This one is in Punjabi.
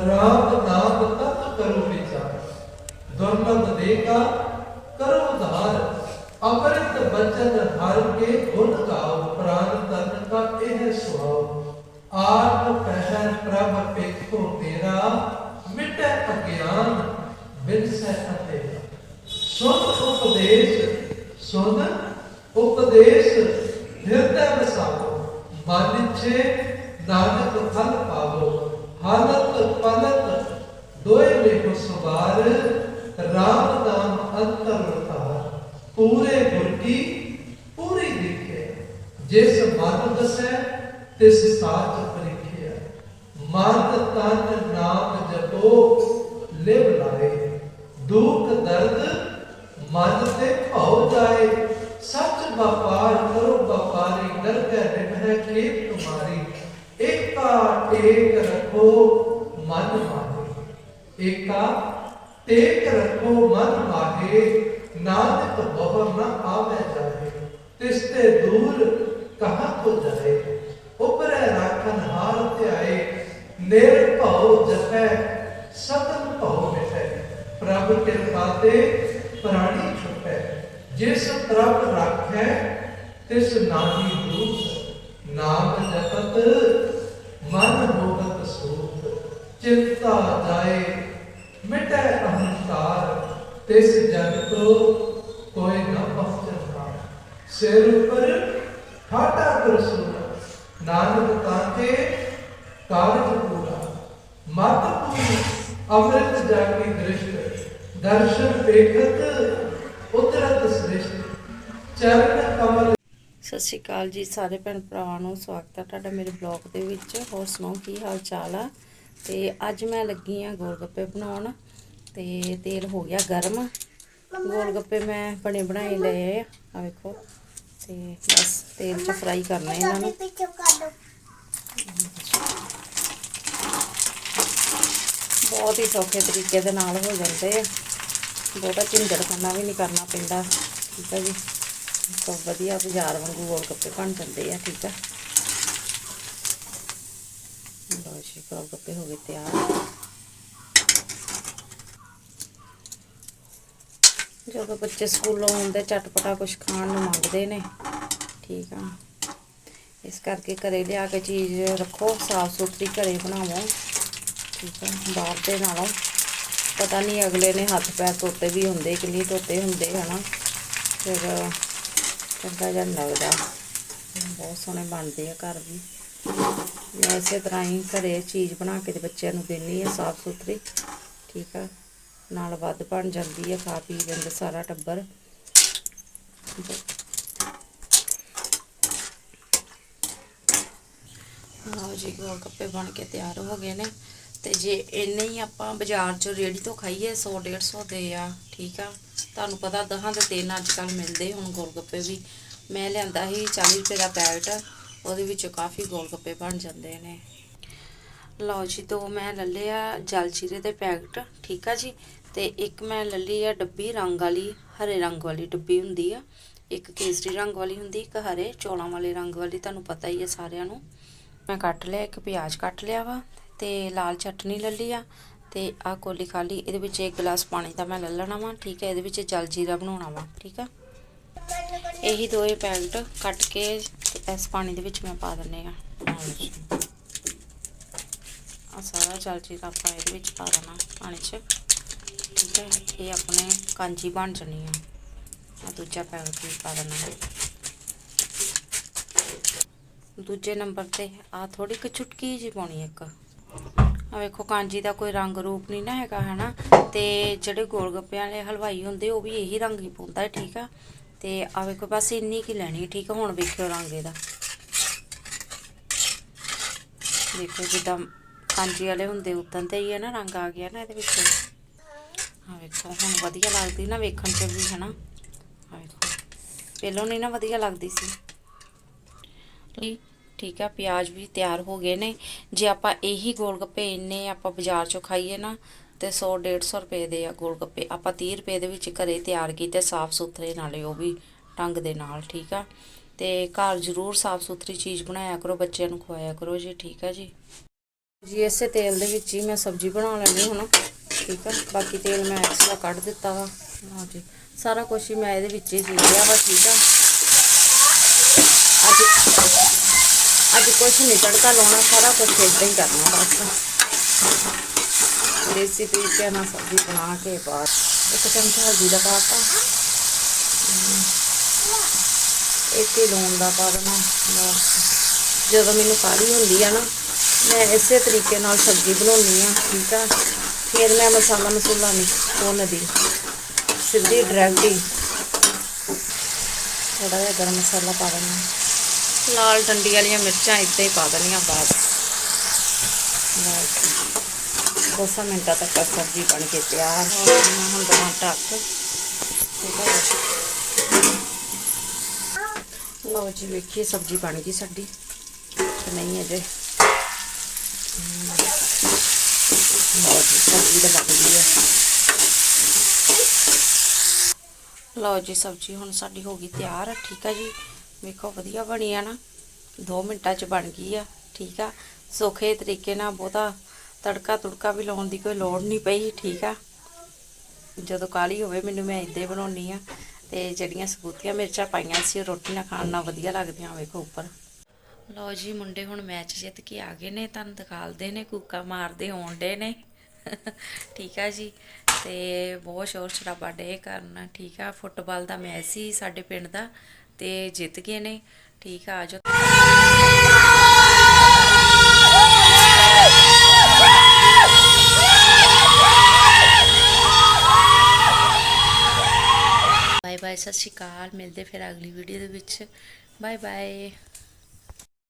ਰਾਮ ਨਾਮ ਤਤ ਕਰੋ ਵਿਚਾਰ। ਦੁਰਲਭ ਦੇਗਾ ਕਰੋ ਉਧਾਰ। ਅੰਮ੍ਰਿਤ ਬਚਨ ਹਰ ਕੇ ਗੁਣ ਗਾਓ, ਪ੍ਰਾਨ ਤਨ ਕਾ ਇਹ ਸੁਹਾਓ। ਆਪ ਪਹਿਰ ਪ੍ਰਭ ਪੇਖੋ ਤੇਰਾ, ਮਿਟੈ ਅਗਿਆਨ ਬਿਨਸੈ ਅਤੇ। ਸੁਨ ਉਪਦੇਸ਼ ਸੁਨ ਉਪਦੇਸ਼ ਹਿਰਦੈ ਵਸਾਵੋ ਮਨ ਇੱਛੇ ਨਾਨਕ ਫਲ ਪੂਰੇ ਗੁਰ ਕੀ? ਪੂਰੀ ਦੇਖੇ ਜਿਸ ਮਨ ਦਸੈ, ਤਿਸ ਸਾਚ ਪਰਿਖਿਆ। ਮਨ ਤਨ ਨਾਮ ਜਪੋ, ਲਿਵ ਲਾਏ। ਦੁੱਖ ਦਰਦ ਮਨ ਤੇ ਭਉ ਜਾਏ। ਸੱਚ ਵਪਾਰ ਕਰੋ, ਵਪਾਰੀ ਨਰਕੈ ਨਿਭੈ ਖੇਤ ਤੁਮਾਰੀ ਏਕਾ ਟੇਕ ਰੱਖੋ, ਮਨ ਮਾਹੇ। ਏਕਾ ਟੇਕ ਰੱਖੋ, ਮਨ ਮਾਹੇ। ਨਾਨਕ ਬਹੁਰ ਨ ਆਵੇ ਜਾਏ ਤਿਸ ਤੇ ਦੂਰ ਕਹਾਂ ਕੋ ਜਾਏ, ਉਪਰੈ ਰਾਖਨ ਹਾਰ ਧਿਆਏ ਨਿਰਭਉ ਜਪੈ, ਸਤਨ ਭਉ ਮਿਟੈ। ਪ੍ਰਭ ਕਿਰਪਾ ਤੇ ਪ੍ਰਾਣੀ ਛੁਪੈ, ਜਿਸ ਪ੍ਰਭ ਰਾਖੈ, ਤਿਸ ਨਾਹੀ ਦੂਤ ਨਾਮ ਜਪਤ, ਮਨ ਹੋਗਤ ਸੂਤ, ਚਿੰਤਾ ਜਾਏ, ਮਿਟੈ ਅਹੰਕਾਰ ਤਿਸ ਜਨ ਕੋ ਕੋਈ ਨਾ ਪਹੁੰਚਦਾ ਸਿਰ ਉੱਪਰ ਠਾਟਾ ਕਰਸੂਲ ਨਾਨਕ ਤਾਕੇ ਕਾਰਜ ਪੂਰਾ ਮਤ ਪੂਰੀ ਅੰਮ੍ਰਿਤ ਜਾਗੀ ਦ੍ਰਿਸ਼ਟ ਦਰਸ਼ਨ ਵੇਖਤ ਉਤਰਤ ਸ੍ਰਿਸ਼ਟ ਚਰਨ ਕਮਲ ਸਤਿ ਸ਼੍ਰੀ ਅਕਾਲ ਜੀ ਸਾਰੇ ਭੈਣ ਭਰਾਵਾਂ ਨੂੰ, ਸਵਾਗਤ ਹੈ ਤੁਹਾਡਾ ਮੇਰੇ ਬਲੌਗ ਦੇ ਵਿੱਚ। ਹੋਰ ਸੁਣਾਓ, ਕੀ ਹਾਲ ਚਾਲ ਆ? ਤੇ ਅੱਜ ਮੈਂ ਲੱਗੀ ਆ ਗੋਲ ਬਣਾਉਣ। ਤੇ ਤੇਲ ਹੋ ਗਿਆ ਗਰਮ। ਗੋਲ ਗੱਪੇ ਮੈਂ ਬਣੇ ਬਣਾਏ ਲਏ ਆ। ਆ ਵੇਖੋ। ਤੇ ਬਸ ਤੇਲ 'ਚ ਫਰਾਈ ਕਰਨਾ ਇਹਨਾਂ ਨੂੰ। ਬਹੁਤ ਹੀ ਸੌਖੇ ਤਰੀਕੇ ਦੇ ਨਾਲ ਹੋ ਜਾਂਦੇ ਆ। ਬਹੁਤਾ ਝਿੰਜੜ ਖਾਣਾ ਵੀ ਨਹੀਂ ਕਰਨਾ ਪੈਂਦਾ। ਠੀਕ ਹੈ ਜੀ? ਤਾਂ ਵਧੀਆ ਬਾਜ਼ਾਰ ਵਾਂਗੂ ਗੋਲ ਗੱਪੇ ਬਣ ਜਾਂਦੇ ਆ, ਠੀਕ ਆ। ਲਓ ਜੀ, ਗੋਲ ਗੱਪੇ ਹੋ ਗਏ ਤਿਆਰ। ਜਦੋਂ ਬੱਚੇ ਸਕੂਲੋਂ ਆਉਂਦੇ ਚਟਪਟਾ ਕੁਝ ਖਾਣ ਨੂੰ ਮੰਗਦੇ ਨੇ। ਠੀਕ ਆ। ਇਸ ਕਰਕੇ ਘਰੇ ਲਿਆ ਕੇ ਚੀਜ਼ ਰੱਖੋ, ਸਾਫ਼ ਸੁਥਰੀ ਘਰੇ ਬਣਾਵੋ। ਠੀਕ ਆ, ਬਾਹਰ ਦੇ ਨਾਲੋਂ। ਪਤਾ ਨਹੀਂ ਅਗਲੇ ਨੇ ਹੱਥ ਪੈਰ ਧੋਤੇ ਵੀ ਹੁੰਦੇ ਕਿ ਨਹੀਂ ਧੋਤੇ ਹੁੰਦੇ, ਹਨਾ। ਫਿਰ ਚੰਗਾ ਜਿਹਾ ਨੀ ਲੱਗਦਾ ਬਹੁਤ ਸੋਹਣੇ ਬਣਦੇ ਆ ਘਰ ਵੀ। ਮੈਂ ਇਸੇ ਤਰ੍ਹਾਂ ਹੀ ਘਰੇ ਚੀਜ਼ ਬਣਾ ਕੇ ਤੇ ਬੱਚਿਆਂ ਨੂੰ ਦਿੰਨੀ ਆ ਸਾਫ਼ ਸੁਥਰੀ। ਠੀਕ ਆ। ਨਾਲ ਵੱਧ ਬਣ ਜਾਂਦੀ ਹੈ ਖਾ ਪੀ ਲੈਂਦੇ ਸਾਰਾ ਟੱਬਰ। ਆਓ ਜੀ, ਗੋਲ ਗੱਪੇ ਬਣ ਕੇ ਤਿਆਰ ਹੋ ਗਏ ਨੇ। ਤੇ ਜੇ ਇੰਨੇ ਹੀ ਆਪਾਂ ਬਾਜ਼ਾਰ 'ਚੋਂ ਰੇੜੀ ਤੋਂ ਖਾਈਏ 100 150 ਦੇ ਆ, ਠੀਕ ਆ? ਤੁਹਾਨੂੰ ਪਤਾ ਦਹਾਂ ਦੇ ਤਿੰਨ ਅੱਜ ਕੱਲ ਮਿਲਦੇ ਹੁਣ ਗੋਲ ਗੱਪੇ ਵੀ। ਮੈਂ ਲਿਆਂਦਾ ਸੀ 40 ਰੁਪਏ ਦਾ ਪੈਕਟ, ਉਹਦੇ ਵਿੱਚੋਂ ਕਾਫੀ ਗੋਲ ਗੱਪੇ ਬਣ ਜਾਂਦੇ ਨੇ। ਲਓ ਜੀ, ਦੋ ਮੈਂ ਲੈ ਲਿਆ ਜਲ ਜੀਰੇ ਦੇ ਪੈਕਟ, ਠੀਕ ਆ ਜੀ? ਤੇ ਇੱਕ ਮੈਂ ਲੈ ਲਈ ਆ ਡੱਬੀ ਰੰਗ ਵਾਲੀ, ਹਰੇ ਰੰਗ ਵਾਲੀ ਡੱਬੀ ਹੁੰਦੀ ਆ। ਇੱਕ ਕੇਸਰੀ ਰੰਗ ਵਾਲੀ ਹੁੰਦੀ, ਇੱਕ ਹਰੇ, ਚੌਲਾਂ ਵਾਲੇ ਰੰਗ ਵਾਲੀ, ਤੁਹਾਨੂੰ ਪਤਾ ਹੀ ਆ ਸਾਰਿਆਂ ਨੂੰ। ਮੈਂ ਕੱਟ ਲਿਆ, ਇੱਕ ਪਿਆਜ਼ ਕੱਟ ਲਿਆ ਵਾ, ਤੇ ਲਾਲ ਚਟਨੀ ਲੈ ਲਈ ਆ। ਤੇ ਆ ਕੋਲੀ ਖਾਲੀ, ਇਹਦੇ ਵਿੱਚ ਇੱਕ ਗਲਾਸ ਪਾਣੀ ਦਾ ਮੈਂ ਲੈ ਲੈਣਾ ਵਾ, ਠੀਕ ਹੈ ਇਹਦੇ ਵਿੱਚ ਜਲ ਜੀਰਾ ਬਣਾਉਣਾ ਵਾ, ਠੀਕ ਆ? ਇਹੀ ਦੋਏ ਪੈਕਟ ਕੱਟ ਕੇ ਇਸ ਪਾਣੀ ਦੇ ਵਿੱਚ ਮੈਂ ਪਾ ਦਿੰਨੇ ਆ। ਆ ਸਾਰਾ ਜਲ ਜੀਰਾ ਆਪਾਂ ਇਹਦੇ ਵਿੱਚ ਪਾ ਦੇਣਾ ਪਾਣੀ 'ਚ। ਠੀਕ ਹੈ, ਇਹ ਆਪਣੇ ਕਾਂਜੀ ਬਣ ਜਣੀ ਆ। ਆ ਦੂਜਾ ਪੈਕਟ ਵੀ ਪਾ ਦੇਣਾ। ਦੂਜੇ ਨੰਬਰ ਤੇ ਆ ਥੋੜੀ ਕੁ ਚੁਟਕੀ ਜੀ ਪਾਉਣੀ ਇੱਕ। ਆ ਵੇਖੋ, ਕਾਂਜੀ ਦਾ ਕੋਈ ਰੰਗ ਰੂਪ ਨਹੀਂ ਨਾ ਹੈਗਾ, ਹਨਾ? ਤੇ ਜਿਹੜੇ ਗੋਲ ਗੱਪਿਆਂ ਵਾਲੇ ਹਲਵਾਈ ਹੁੰਦੇ, ਉਹ ਵੀ ਇਹੀ ਰੰਗ ਹੀ ਪਾਉਂਦਾ ਹੈ ਠੀਕ ਆ? ਤੇ ਆ ਵੇਖੋ, ਬਸ ਇੰਨੀ ਕੀ ਲੈਣੀ, ਠੀਕ ਆ? ਹੁਣ ਵੇਖਿਓ ਰੰਗ ਇਹਦਾ। ਦੇਖੋ, ਜਿੱਦਾਂ ਕਾਂਜੀ ਵਾਲੇ ਹੁੰਦੇ ਉਦਾਂ ਤੇ ਹੀ ਹੈ ਨਾ, ਰੰਗ ਆ ਗਿਆ ਨਾ ਇਹਦੇ ਵਿੱਚ। ਆ ਵੇਖੋ, ਹੁਣ ਵਧੀਆ ਲੱਗਦੀ ਨਾ ਵੇਖਣ 'ਚ ਵੀ, ਹਨਾ। ਆ ਵੇਖੋ, ਪਹਿਲਾਂ ਨਹੀਂ ਨਾ ਵਧੀਆ ਲੱਗਦੀ ਸੀ। ਠੀਕ ਆ, ਪਿਆਜ਼ ਵੀ ਤਿਆਰ ਹੋ ਗਏ ਨੇ। ਜੇ ਆਪਾਂ ਇਹੀ ਗੋਲਗੱਪੇ ਇੰਨੇ ਆਪਾਂ ਬਾਜ਼ਾਰ ਚੋਂ ਖਾਈਏ ਨਾ, ਤੇ 100 150 ਰੁਪਏ ਦੇ ਆ ਗੋਲਗੱਪੇ। ਆਪਾਂ 30 ਰੁਪਏ ਦੇ ਵਿੱਚ ਘਰੇ ਤਿਆਰ ਕੀਤੇ ਸਾਫ਼ ਸੁਥਰੇ ਨਾਲੇ ਉਹ ਵੀ ਢੰਗ ਦੇ ਨਾਲ, ਠੀਕ ਆ। ਤੇ ਘਰ ਜ਼ਰੂਰ ਸਾਫ਼ ਸੁਥਰੀ ਚੀਜ਼ ਬਣਾਇਆ ਕਰੋ, ਬੱਚਿਆਂ ਨੂੰ ਖਵਾਇਆ ਕਰੋ ਜੀ, ਠੀਕ ਆ ਜੀ। ਜੀ, ਇਸੇ ਤੇਲ ਦੇ ਵਿੱਚ ਹੀ ਮੈਂ ਸਬਜ਼ੀ ਬਣਾ ਲੈਣੀ ਹੁਣ। ਠੀਕ ਆ? ਬਾਕੀ ਤੇਲ ਮੈਂ ਐਕਸਟਰਾ ਕੱਢ ਦਿੱਤਾ ਵਾ। ਲਓ ਜੀ, ਸਾਰਾ ਕੁਝ ਹੀ ਮੈਂ ਇਹਦੇ ਵਿੱਚ ਹੀ ਸੀਜ਼ਿਆ ਵਾ, ਠੀਕ ਆ? ਅੱਜ ਅੱਜ ਕੁਛ ਨਹੀਂ ਤੜਕਾ ਲਾਉਣਾ, ਸਾਰਾ ਕੁਝ ਇਦਾਂ ਹੀ ਕਰਨਾ ਬਸ ਦੇਸੀ ਤਰੀਕੇ ਨਾਲ ਸਬਜ਼ੀ ਬਣਾ ਕੇ ਬਾਅਦ ਇੱਕ ਚਮਚਾ ਹਲਦੀ ਦਾ ਪਾਤਾ। ਇੱਕ ਹੀ ਲੂਣ ਦਾ ਪਾ ਦੇਣਾ। ਜਦੋਂ ਮੈਨੂੰ ਕਾਹਲੀ ਹੁੰਦੀ ਆ ਨਾ ਮੈਂ ਇਸੇ ਤਰੀਕੇ ਨਾਲ ਸਬਜ਼ੀ ਬਣਾਉਣੀ ਆ ਠੀਕ ਆ। ਫਿਰ ਮੈਂ ਮਸਾਲਾ ਮਸੂਲਾ ਨਹੀਂ ਭੁੰਨਦੀ ਸਿੱਧੀ ਡਾਇਰੈਕਟ ਹੀ ਥੋੜਾ ਜਿਹਾ ਗਰਮ ਮਸਾਲਾ ਪਾ ਦੇਣਾ ਲਾਲ ਡੰਡੀ ਵਾਲੀਆਂ ਮਿਰਚਾਂ ਇੱਦਾਂ ਹੀ ਪਾ ਦੇਣੀਆਂ ਬਾਅਦ। ਬਸ ਦੋ ਮਿੰਟਾਂ ਤੱਕ ਸਬਜ਼ੀ ਬਣ ਕੇ ਤਿਆਰ। ਹੁਣ ਦਵਾਂ ਟੱਕ ਲਓ ਜੀ ਵੇਖੀਏ ਸਬਜ਼ੀ ਬਣ ਗਈ ਸਾਡੀ ਨਹੀਂ ਅਜੇ ਹਮ। ਲਓ ਜੀ ਸਬਜ਼ੀ ਤਾਂ ਬਣ ਗਈ ਹੈ ਲਓ ਜੀ, ਸਬਜ਼ੀ ਹੁਣ ਸਾਡੀ ਹੋ ਗਈ ਤਿਆਰ, ਠੀਕ ਆ ਜੀ। ਵੇਖੋ, ਵਧੀਆ ਬਣੀ ਆ ਨਾ। 2 ਮਿੰਟਾਂ ਚ ਬਣ ਗਈ ਆ, ਠੀਕ ਆ। ਸੌਖੇ ਤਰੀਕੇ ਨਾਲ ਬਹੁਤਾ ਤੜਕਾ ਤੁੜਕਾ ਵੀ ਲਾਉਣ ਦੀ ਕੋਈ ਲੋੜ ਨਹੀਂ ਪਈ, ਠੀਕ ਆ। ਜਦੋਂ ਕਾਲੀ ਹੋਵੇ, ਮੈਨੂੰ ਮੈਂ ਇੱਦਾਂ ਹੀ ਬਣਾਉਣੀ ਆ। ਤੇ ਜਿਹੜੀਆਂ ਸਬੂਤੀਆਂ ਮਿਰਚਾਂ ਪਾਈਆਂ ਸੀ, ਉਹ ਰੋਟੀ ਨਾਲ ਖਾਣ ਨਾਲ ਵਧੀਆ ਲੱਗਦੀਆਂ, ਵੇਖੋ, ਉੱਪਰ। ਲੋ ਜੀ, ਮੁੰਡੇ ਹੁਣ ਮੈਚ ਜਿੱਤ ਕੇ ਆ ਗਏ ਨੇ, ਤੁਹਾਨੂੰ ਦਿਖਾਲਦੇ ਨੇ, ਕੂਕਾ ਮਾਰਦੇ ਆਉਂਦੇ ਨੇ। ਠੀਕ ਆ ਜੀ, ਤੇ ਬਹੁਤ ਸ਼ੋਰ ਸ਼ਰਾਬਾ ਡੇ ਕਰਨਾ। ਠੀਕ ਆ, ਫੁੱਟਬਾਲ ਦਾ ਮੈਚ ਸੀ ਸਾਡੇ ਪਿੰਡ ਦਾ, ਤੇ ਜਿੱਤ ਗਏ ਨੇ। ਠੀਕ ਆ, ਆਜੋ। ਬਾਏ ਬਾਏ ਸਤਿ ਸ਼੍ਰੀ ਅਕਾਲ। ਮਿਲਦੇ ਫਿਰ ਅਗਲੀ ਵੀਡੀਓ ਦੇ ਵਿੱਚ। Bye bye